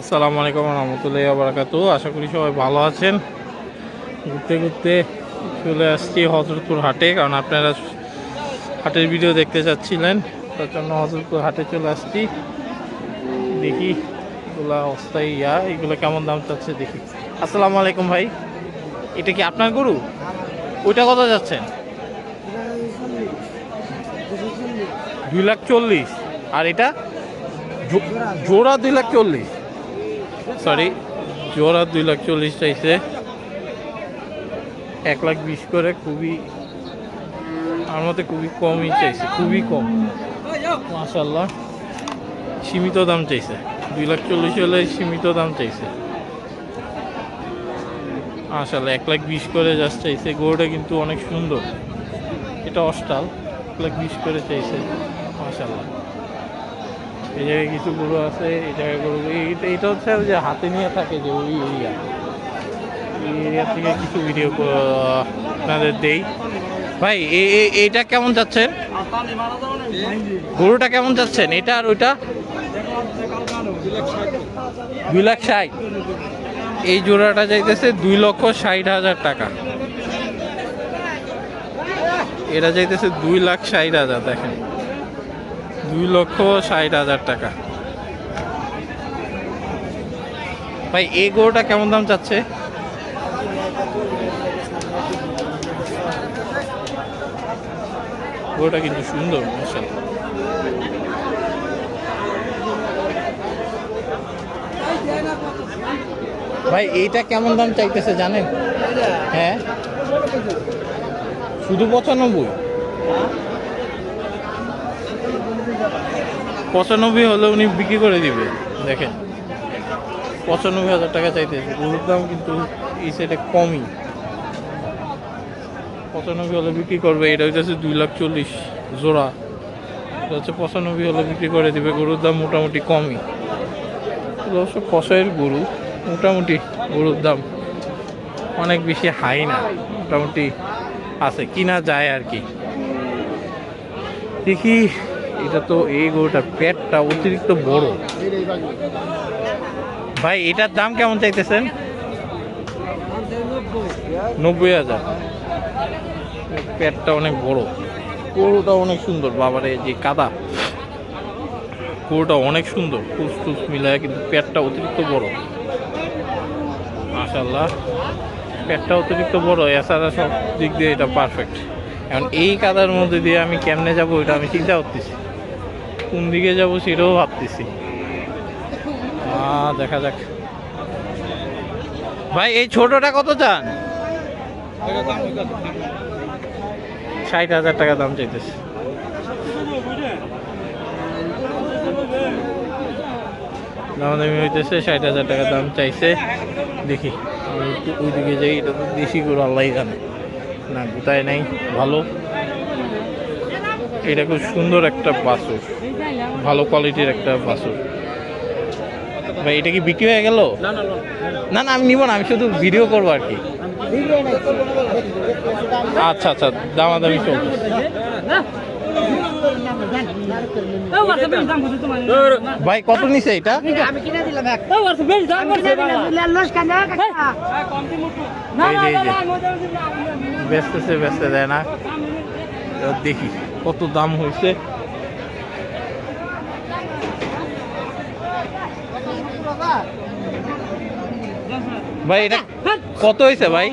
আসসালামু আলাইকুম রহমতুল্লাহ বারাকাতু আশা করি সবাই ভালো আছেন। ঘুরতে ঘুরতে চলে আসছি হজরতপুর হাটে, কারণ আপনারা হাটের ভিডিও দেখতে চাচ্ছিলেন তার জন্য হজরতপুর হাটে চলে আসছি। দেখি এগুলা অস্থায়ী ইয়া, এগুলো কেমন দাম চাচ্ছে দেখি। আসসালামু আলাইকুম ভাই, এটা কি আপনার গরু? ওইটা কত যাচ্ছেন? দুই লাখ চল্লিশ। আর এটা? জোড়া দুই লাখ চল্লিশ। সরি জোড়া দুই লাখ চল্লিশ চাইছে। এক লাখ বিশ করে খুবই, আমার মতে খুবই কমই চাইছে, খুবই কম। মাশাল্লাহ সীমিত দাম চাইছে। দুই লাখ চল্লিশ হলে সীমিত দাম চাইছে। মাশাল্লাহ এক লাখ বিশ করে জাস্ট চাইছে। গরুটা কিন্তু অনেক সুন্দর। এটা অস্টাল। এক লাখ বিশ করে চাইছে। মাশাল্লাহ এই জায়গায় কিছু গরু আছে এই জায়গায় গরু এইটা হচ্ছে ওই যে হাতে নিয়ে থাকে যে ওই এরিয়া এই এরিয়া থেকে কিছু ভিডিও আপনাদের দেই। ভাই এইটা কেমন যাচ্ছেন গরুটা কেমন যাচ্ছেন এটা আর ওইটা? দুই লাখ ষাট। এই জোড়াটা যাইতেছে দুই লক্ষ ষাট হাজার টাকা। এটা যাইতেছে দুই লাখ ষাট হাজার, দেখেন। দুই লক্ষ ষাট হাজার টাকা। ভাই, এই গরুটা কেমন দাম চাচ্ছে? গরুটা কিন্তু সুন্দর মশাল ভাই, এইটা কেমন দাম চাইতেছে জানেন? হ্যাঁ? শুধু পঁচানব্বই? পঁচানব্বই হলে উনি বিক্রি করে দিবে, দেখেন। পঁচানব্বই হাজার টাকা চাইতেছে, গরুর দাম কিন্তু এই সাইডে কমই। পঁচানব্বই হলে বিক্রি করবে, এটা হচ্ছে দুই লাখ চল্লিশ জোড়া। এটা হচ্ছে পঁচানব্বই হলে বিক্রি করে দিবে, গরুর দাম মোটামুটি কমই। অবশ্য কষাইয়ের গরু, মোটামুটি গরুর দাম। অনেক বেশি হাই না, মোটামুটি আছে, কিনা যায় আর কি। দেখি এটা তো এই গরুটা পেটটা অতিরিক্ত বড়। ভাই, এটার দাম কেমন চাইতেছেন? নব্বই হাজার। পেটটা অনেক বড়। গরুটা অনেক সুন্দর, বাবারে যে কাদা। গরুটা অনেক সুন্দর ফুস টুস মিলায়, কিন্তু পেটটা অতিরিক্ত বড়। মাশাল্লাহ পেটটা অতিরিক্ত বড়, এছাড়া সব দিক দিয়ে এটা পারফেক্ট এখন এই কাদার মধ্যে দিয়ে আমি কেমনে যাব, এটা আমি চিন্তা করতেছি। কোন দিকে যাব সেটাও ভাবতেছি। দেখা যাক। ভাই, এই ছোটটা কত চান? ষাট হাজার টাকা দাম চাইতেছে। দামাদামি হইতেছে, ষাট হাজার টাকা দাম চাইছে। দেখি, আমি ওইদিকে যাই, এটা তো দেশি গরু আল্লাহ জানে। না, গোটায় নাই, ভালো। এটা খুব সুন্দর একটা বাসুর ভালো কোয়ালিটির একটা বাসুর ভাই এটা কি বিক্রি হয়ে গেল? না না আমি নিব না আমি শুধু ভিডিও করব আর কি। আচ্ছা আচ্ছা দামাদামি চলছে। ভাই কত নিছে এটা? যে। বেচতেছে বেচতে দেয় না। দেখি। কত দাম হয়েছে? ভাই, এটা কত হয়েছে ভাই?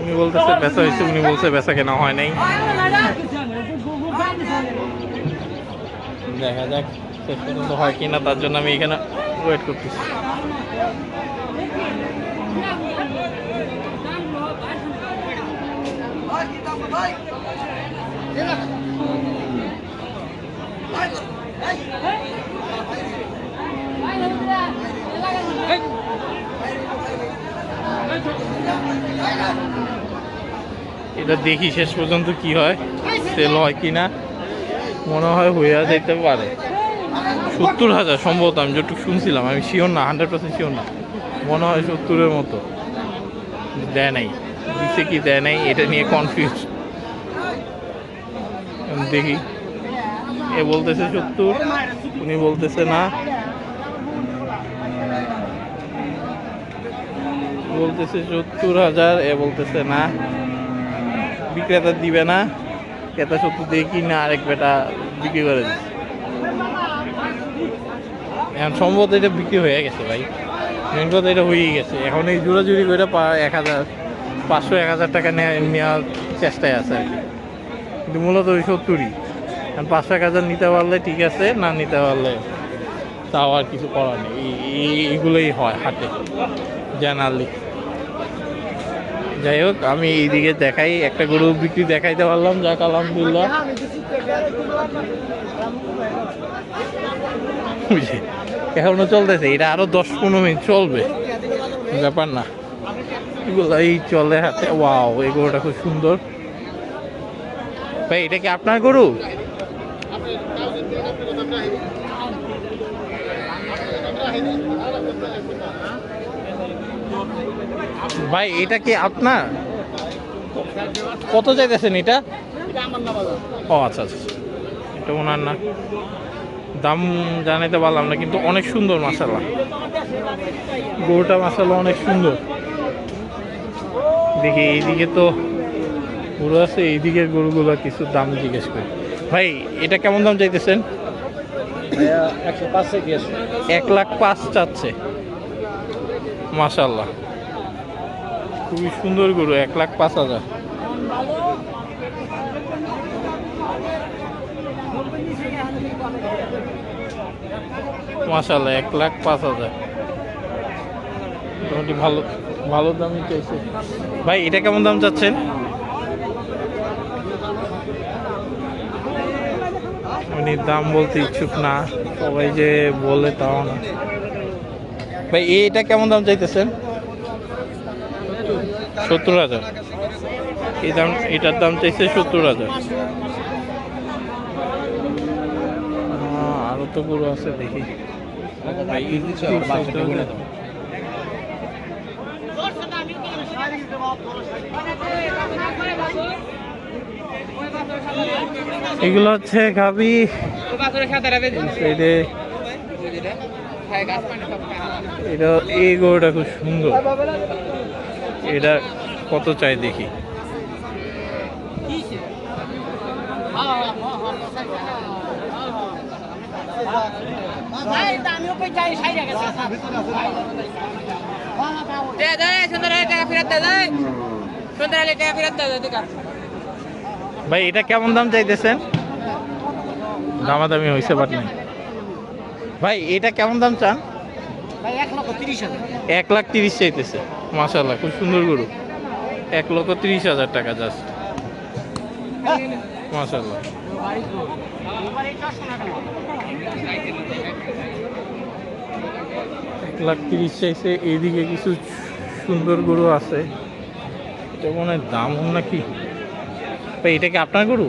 উনি বলতেছে বেচা হয়েছে, উনি বলছে বেচা কেনা হয় নাই। দেখা যাক, শেষ পর্যন্ত হয় কিনা, তার জন্য আমি এখানে ওয়েট করতেছি। এটা দেখি শেষ পর্যন্ত কি হয় সেল হয় কিনা। মনে হয় হইয়া যেতে পারে। সত্তর হাজার, সম্ভবত আমি যেটুকু শুনছিলাম, আমি শিওর না হান্ড্রেড পার্সেন্ট শিওর না। মনে হয় সত্তরের মতো। দেয় নাই। দিছে কি দেয় নাই, এটা নিয়ে কনফিউজ দেখি। এ বলতেছে সত্তর, উনি বলতেছে না। বলতেছে সত্তর হাজার, এ বলতেছে না। বিক্রেতা দিবে না। ক্রেতা সত্তর দিয়ে কিনে আরেক বেটা বিক্রি করে দিচ্ছে এখন সম্ভবত এটা বিক্রি হয়ে গেছে ভাই। মেন কথা এটা হয়েই গেছে। এখন এই জোড়াজুড়ি করে এক হাজার। পাঁচশো, এক হাজার টাকা নেওয়ার চেষ্টায় আছে আর কি। কিন্তু মূলত ওই সত্তরই। এখন পাঁচশো, এক হাজার নিতে পারলে ঠিক আছে, না নিতে পারলে তাও আর কিছু করার নেই। এই- এই- এইগুলোই হয় হাটে জানালি যাই হোক, আমি এইদিকে দেখাই, একটা গরু বিক্রি দেখাইতে পারলাম, যাক, আলহামদুলিল্লাহ। এখনও চলতেছে, এটা আরও দশ পনেরো মিনিট চলবে। ব্যাপার না। এই চলে হাতে। ওয়াও এই গরুটা খুব সুন্দর। ভাই, এটা কি আপনার গরু? ভাই, এটা কি আপনার? কত চাইতেছেন এটা? ও আচ্ছা আচ্ছা এটা ওনার না। দাম জানাইতে পারলাম না, কিন্তু অনেক সুন্দর মাসালা গরুটা মাসালা অনেক সুন্দর। দেখি এইদিকে তো গরু আছে এইদিকের গরুগুলো কিছু দাম জিজ্ঞেস করি। ভাই এটা কেমন দাম চাইতেছেন? এক লাখ পাঁচ চাচ্ছে। মাসাল্লাহ খুবই সুন্দর গরু এক লাখ পাঁচ হাজার। মাসাল্লাহ এক লাখ পাঁচ হাজার। মোটামুটি ভালো। ভালো দামই চাইছে। ভাই এটা কেমন দাম চাচ্ছেন? উনি দাম বলতে ইচ্ছুক না সবাই যে বলে তাও না। ভাই এটা কেমন দাম চাইতেছেন? সত্তর হাজার। এই দাম এটার দাম চাইছে সত্তর হাজার। আহ, আরও তো গরু আছে দেখি ভাই, এগুলো হচ্ছে গাবি। এটা এই গরুটা খুব সুন্দর। এটা কত চাই দেখি। আমিও যাই সাইডে গেছে। দে দে সুন্দর হলে টাকা ফেরত দে দে সুন্দর হলে টাকা ফেরত দে দে দেখা ভাই এটা কেমন দাম চাইতেছেন? দামাদামি হয়েছে বাট নাই। ভাই এটা কেমন দাম চান? এক লাখ তিরিশ চাইতেছে। মাশাল্লাহ খুব সুন্দর গরু। এক লক্ষ তিরিশ হাজার টাকা জাস্ট মাশাল্লাহ এক লাখ তিরিশ চাইছে, এইদিকে কিছু সুন্দর গরু আছে। এটা মনে হয় দাম নাকি? ভাই, এটা কি আপনার গরু?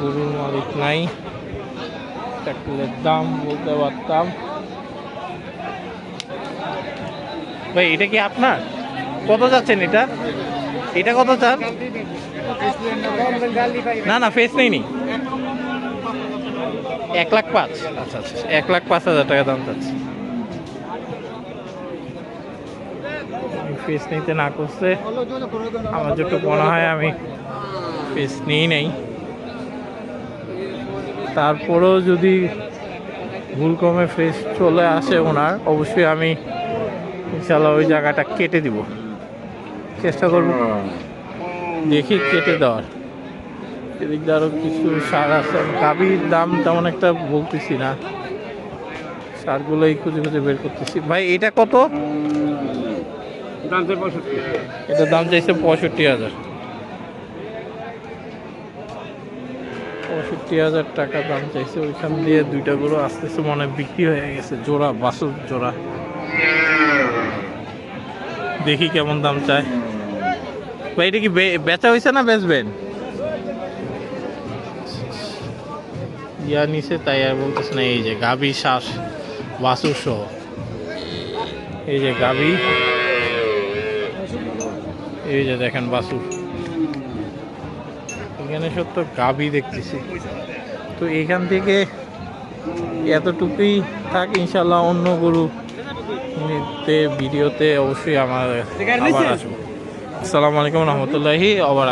গরুর মালিক নাই। ট্রাক্টরের দাম বলতে পারতাম। ভাই, এটা কি আপনার? কত যাচ্ছেন এটা? এটা কত চান? না না ফেস নেই নি এক লাখ পাঁচ। আচ্ছা আচ্ছা এক লাখ পাঁচ হাজার টাকা দাম চাচ্ছে ফেস নিতে না করছে। আমার যেটুকু মনে হয় আমি ফেস নিই নেই। তারপরেও যদি ভুল কমে ফ্রেশ চলে আসে ওনার অবশ্যই আমি ইনশাল্লাহ ওই জায়গাটা কেটে দিব। চেষ্টা করব। দেখি কেটে দেওয়ার। এদিক আরও কিছু সার আছে। গাভীর দাম তেমন একটা বলতেছি না। সারগুলোই খুঁজে খুঁজে বের করতেছি। ভাই এটা কত? এটার দাম চাইছে পঁয়ষট্টি হাজার। পঁয়ষট্টি হাজার টাকা দাম চাইছে। ওইখান দিয়ে দুইটা গরু আস্তে আস্তে মনে বিক্রি হয়ে গেছে। জোড়া বাসুর জোড়া। দেখি কেমন দাম চায়। ভাই এটা কি বেচা হয়েছে না বেচবেন? ইয়া নিছে তাই আর বলতেছে না এই যে গাভী শ্বাস বাসুর সহ। এই যে গাভী। এই যে দেখেন বাসুর এখানে সত্য গাভি দেখতেছি। তো এখান থেকে এতটুকুই থাক ইনশাল্লাহ অন্য গরু নিতে ভিডিওতে অবশ্যই আমার আবার আসব। আসসালামু আলাইকুম রহমতুল্লাহি আবার